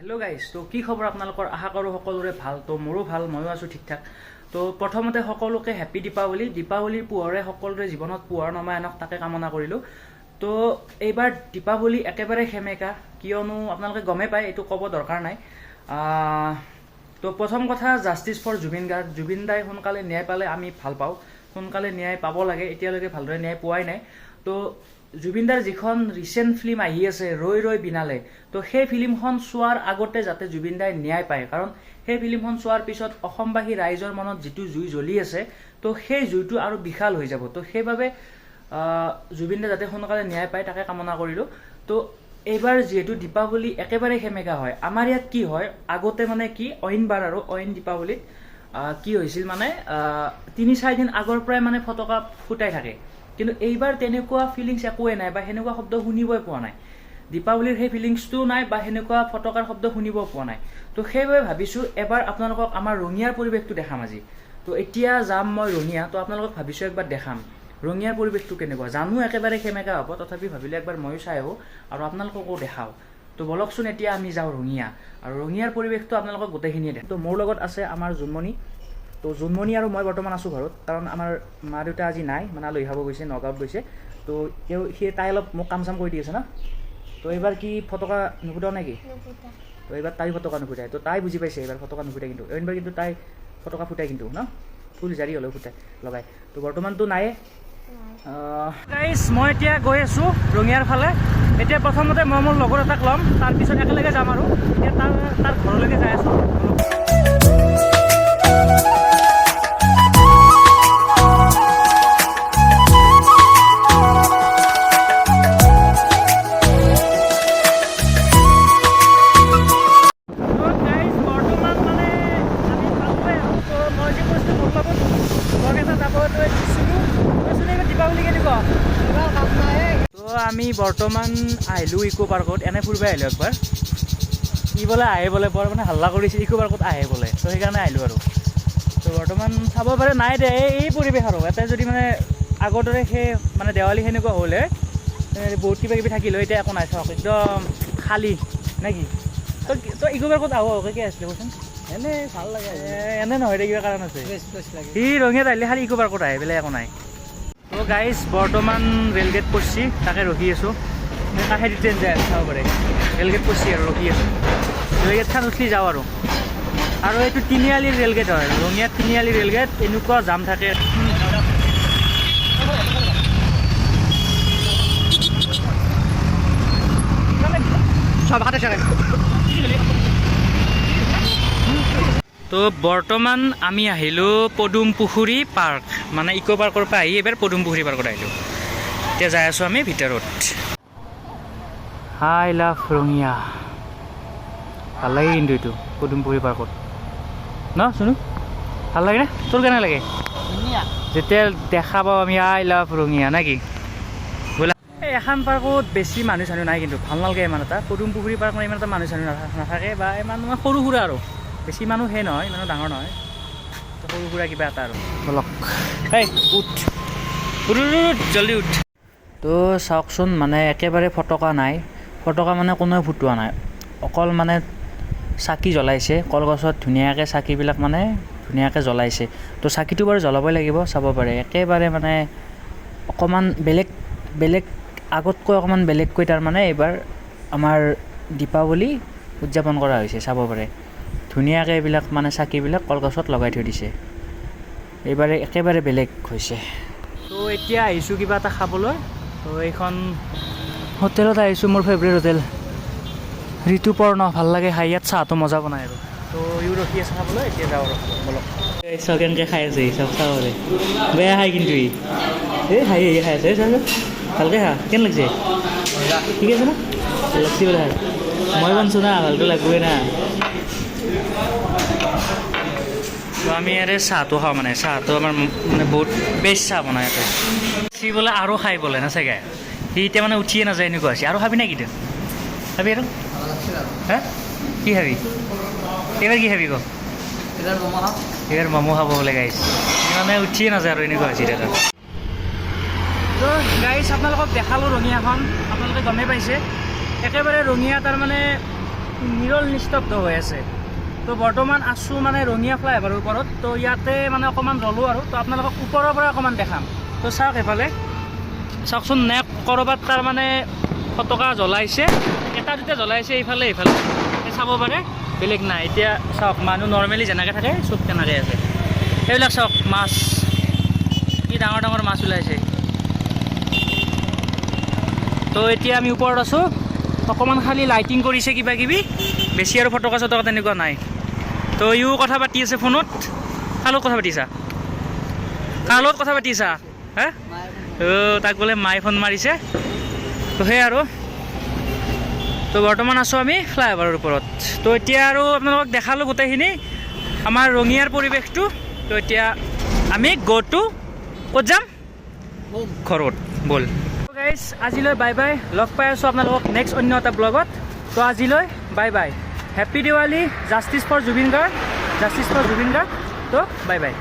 Hello' guys তো কি খবৰ আপোনালোকৰ? আশা কৰোঁ সকলোৰে ভালো। তো মোৰো ভালো, ময়ো আছোঁ ঠিক ঠাক তো প্ৰথমতে সকলোকে হেপী দীপাৱলী দীপাৱলীৰ পোহৰে সকলোৰে জীৱনত পোহৰ নমাই আনক তাকে কামনা কৰিলোঁ। তো এইবাৰ দীপাৱলী একেবাৰে সেমেকা। কিয়নো আপোনালোকে গমেই পায়, এইটো ক'ব দৰকাৰ নাই। তো প্ৰথম কথা জাষ্টিছ ফৰ জুবিন গাৰ্গ। জুবিন দাই সোনকালে ন্যায় পালে আমি ভালো পাওঁ। সোনকালে ন্যায় পাব লাগে। এতিয়ালৈকে ভালদৰে ন্যায় পোৱাই নাই। তো জুবিনদাৰ যিখন ৰিচেণ্ট ফিল্ম আহি আছে ৰৈ ৰৈ বিনালে তো সেই ফিল্মখন চোৱাৰ আগতে যাতে জুবিনদাই ন্যায় পায় কাৰণ সেই ফিল্মখন চোৱাৰ পিছত অসমবাসী ৰাইজৰ মনত যিটো জুই জ্বলি আছে তো সেই জুইটো আৰু বিশাল হৈ যাব। তো সেইবাবে আহ, জুবিনদাই যাতে সোনকালে ন্যায় পায় তাকে কামনা কৰিলোঁ। তো এইবাৰ যিহেতু দীপাৱলী একেবাৰে সেমেকা হয় আমাৰ ইয়াত কি হয় আগতে মানে কি অইনবাৰ আৰু অইন দীপাৱলীত কি হৈছিল মানে তিনি চাৰিদিন আগৰ পৰাই মানে ফটকা ফুটাই থাকে। কিন্তু এইবাৰ তেনেকুৱা ফিলিংছ একোৱে নাই বা সেনেকুৱা শব্দ শুনিবই পোৱা নাই। দীপাৱলীৰ সেই ফিলিংছটোও নাই বা সেনেকুৱা ফটকাৰ শব্দ শুনিব পোৱা নাই। তো সেইবাবে ভাবিছোঁ এবাৰ আপোনালোকক আমাৰ ৰঙিয়াৰ পৰিৱেশটো দেখাম আজি। তো এতিয়া যাম মই ৰঙিয়া, তো আপোনালোকক ভাবিছোঁ একবাৰ দেখাম। ৰঙিয়াৰ পৰিৱেশটো কেনেকুৱা? জানো একেবাৰে সেমেকা হ'ব, তথাপি ভাবিলোঁ একবাৰ ময়ো চাই আহোঁ আৰু আপোনালোককো দেখাওঁ। তো বলকচোন এতিয়া আমি যাওঁ ৰঙিয়া আৰু ৰঙিয়াৰ পৰিৱেশটো আপোনালোকক গোটেইখিনিয়ে দেখাম। তো মোৰ লগত আছে আমাৰ জোনমণি। তো জোনমণি আৰু মই বৰ্তমান আছোঁ ঘৰত কাৰণ আমাৰ মা দেউতা আজি নাই মানে আলহী খাব গৈছে নগাঁৱত গৈছে। তো তেওঁ সি তাই অলপ মোক কাম চাম কৰি দি আছে ন? তো এইবাৰ কি ফটকা নুফুটাও নেকি? তো এইবাৰ তাই ফটকা নুফুটাই তো তাই বুজি পাইছে এইবাৰ ফটকা নুফুটাই কিন্তু। এইবাৰ কিন্তু তাই ফটকা ফুটাই কিন্তু ন? ফুল জাৰি হ'লেও ফুটাই লগাই তো বৰ্তমানতো নায়ে। গাইজ মই এতিয়া গৈ আছোঁ ৰঙিয়াৰ ফালে। এতিয়া প্ৰথমতে মই মোৰ লগৰ এটাক ল'ম তাৰপিছত একেলগে যাম আৰু। এতিয়া তাৰ তাৰ ঘৰলৈকে যাই আছোঁ। আমি বৰ্তমান আহিলোঁ ইক' পাৰ্কত এনে ফুৰিব আহিলোঁ একবাৰ। ই বোলে আহে বোলে বৰ মানে হাল্লা কৰিছে ইক' পাৰ্কত আহে বোলে। তো সেইকাৰণে আহিলোঁ আৰু। তো বৰ্তমান চাব পাৰে নাই দে এই পৰিৱেশ আৰু। ইয়াতে যদি মানে আগৰ দৰে সেই মানে দেৱালী সেনেকুৱা হ'লে বহুত কিবা কিবি থাকিলে এতিয়া একো নাই চাওক একদম খালী নে কি? তই তই ইক' পাৰ্কত আহ আহকে আছিলে কচোন? এনে ভালো লাগে এনে নহয় দে কিবা কাৰণ আছে। সি ৰঙিয়াত আহিলে খালি ইক' পাৰ্কত আহে বেলেগ একো নাই। তো গাইজ বৰ্তমান ৰেলগেট পৰছি, তাকে ৰখি আছোঁ। কাষেদি ট্ৰেইন যায়, চাব পাৰে। ৰেলগেট পৰছি আৰু ৰখি আছোঁ। ৰেলগেটখন উঠি যাওঁ আৰু। আৰু এইটো তিনিআলিৰ ৰেলগেট হয় ৰঙিয়াত তিনিআলি ৰেলগেট এনেকুৱা জাম থাকে। সব হাতে চালে তো বৰ্তমান আমি আহিলোঁ পদুম পুখুৰী পাৰ্ক মানে ইক' পাৰ্কৰ পৰা আহি এইবাৰ পদুম পুখুৰী পাৰ্কত আহিলোঁ। এতিয়া যাই আছোঁ আমি ভিতৰত। Hi love Rangia. ভালো লাগে কিন্তু এইটো পদুম পুখুৰী পাৰ্কত। ন শুনো ভালো লাগে নে? তোৰ কেনে লাগে? যেতিয়া দেখা পাওঁ আমি আই লাভ ৰঙিয়া নে কি? ব'লা এই এখন পাৰ্কত বেছি মানুহ চানুহ নাই কিন্তু ভালো নালাগে ইমান এটা। পদুম পুখুৰী পাৰ্ক মানে ইমান এটা মানুহ চানুহ নাথা- নাথাকে বা ইমান মানে সৰু সুৰা আৰু। বেছি মানুহ সেই নহয় ইমানো ডাঙৰ নহয়। সৰু সুৰা কিবা এটা আৰু। বলক এই উঠ। উঠ জল্দি উঠ। তো চাওকচোন মানে একেবাৰে ফটকা নাই। ফটকা মানে কোনেও ফুটোৱা নাই। অকল মানে চাকি জ্বলাইছে কলগছত ধুনীয়াকৈ চাকিবিলাক মানে ধুনীয়াকৈ জ্বলাইছে। তো চাকিটো বাৰু জ্বলাবই লাগিব চাব পাৰে। একেবাৰে মানে অকণমান বেলেগ বেলেগ আগতকৈ অকণমান বেলেগকৈ তাৰমানে এইবাৰ আমাৰ দীপাৱলী উদযাপন কৰা হৈছে চাব পাৰে। ধুনীয়াকৈ এইবিলাক মানে চাকিবিলাক কলগছত লগাই থৈ দিছে। এইবাৰে একেবাৰে বেলেগ হৈছে। তো এতিয়া আহিছোঁ কিবা এটা খাবলৈ। তো এইখন হোটেলত আহিছোঁ মোৰ ফেভৰেট হোটেল। ঋতুপৰ্ণ ভালো লাগে খাই। ইয়াত চাহটো মজা বনাই আৰু। তো ইও ৰখি আছে খাবলৈ এতিয়া যাওঁ আৰু বলক। চাওঁ কেনেকৈ খাই আছে চাওক চাব বেয়া খাই কিন্তু ই। এই হাঁহি হাঁহি খাই আছে। চাওক ভালকৈ খা। কেনে লাগিছে? ঠিক আছে না? লাগছি বোলে। মই বনছোঁ না ভালটো লাগবই না। তো আমি ইয়াৰে চাহটো খাওঁ মানে চাহটো আমাৰ মানে বহুত বেষ্ট চাহ বনায় ইয়াতে। সি বোলে আৰু খাই বোলে না চাগে। সি এতিয়া মানে উঠিয়ে নাযায় এনেকুৱা হৈছে। আৰু খাবি নেকি তই? খাবি আৰু। হা? কি খাবি? এইবাৰ কি খাবি ক? এইবাৰ ম'ম' খাব বোলে গাইছ মানে উঠিয়ে নাযায় আৰু এনেকুৱা হৈছে এতিয়া। তো গাইছ আপোনালোকক দেখালোঁ ৰঙিয়াখন আপোনালোকে গমেই পাইছে। একেবাৰে ৰঙিয়া তাৰমানে নিৰল নিস্তব্ধ হৈ আছে। তো বৰ্তমান আছোঁ মানে ৰঙিয়া ফ্লাইঅভাৰৰ ওপৰত। তো ইয়াতে মানে অকণমান ৰ'লোঁ আৰু। তো আপোনালোকক ওপৰৰ পৰা অকণমান দেখাম। তো চাওক এইফালে। চাওকচোন নে ক'ৰবাত তাৰ মানে ফটকা জ্বলাইছে। এটা দুটা জ্বলাইছে এইফালে এইফালে। চাব পাৰে। বেলেগ নাই। এতিয়া চাওক, মানুহ নৰ্মেলি যেনেকৈ থাকে, চব তেনেকৈ আছে। সেইবিলাক চাওক, মাছ। কি ডাঙৰ ডাঙৰ মাছ ওলাইছে। তো এতিয়া আমি ওপৰত আছোঁ। অকণমান খালি লাইটিং কৰিছে কিবা কিবি বেছি আৰু ফটকা চটকা তেনেকুৱা নাই। তো ইও কথা পাতি আছে ফোনত। কাৰ লগত কথা পাতিছা? কাৰ লগত কথা পাতিছা? হা? অ' তাক বোলে মায়ে ফোন মাৰিছে। তো সেই আৰু। তো বৰ্তমান আছোঁ আমি ফ্লাইঅভাৰৰ ওপৰত। তো এতিয়া আৰু আপোনালোকক দেখালোঁ গোটেইখিনি আমাৰ ৰঙিয়াৰ পৰিৱেশটো। তো এতিয়া আমি গ' টু ক'ত যাম? ঘৰত ব'ল। গাইজ আজিলৈ বাই বাই লগ পাই আছোঁ আপোনালোকক নেক্সট অন্য এটা ব্লগত তো আজিলৈ bye bye happy Diwali justice for Zubeen Garg justice for Zubeen Garg তো বাই বাই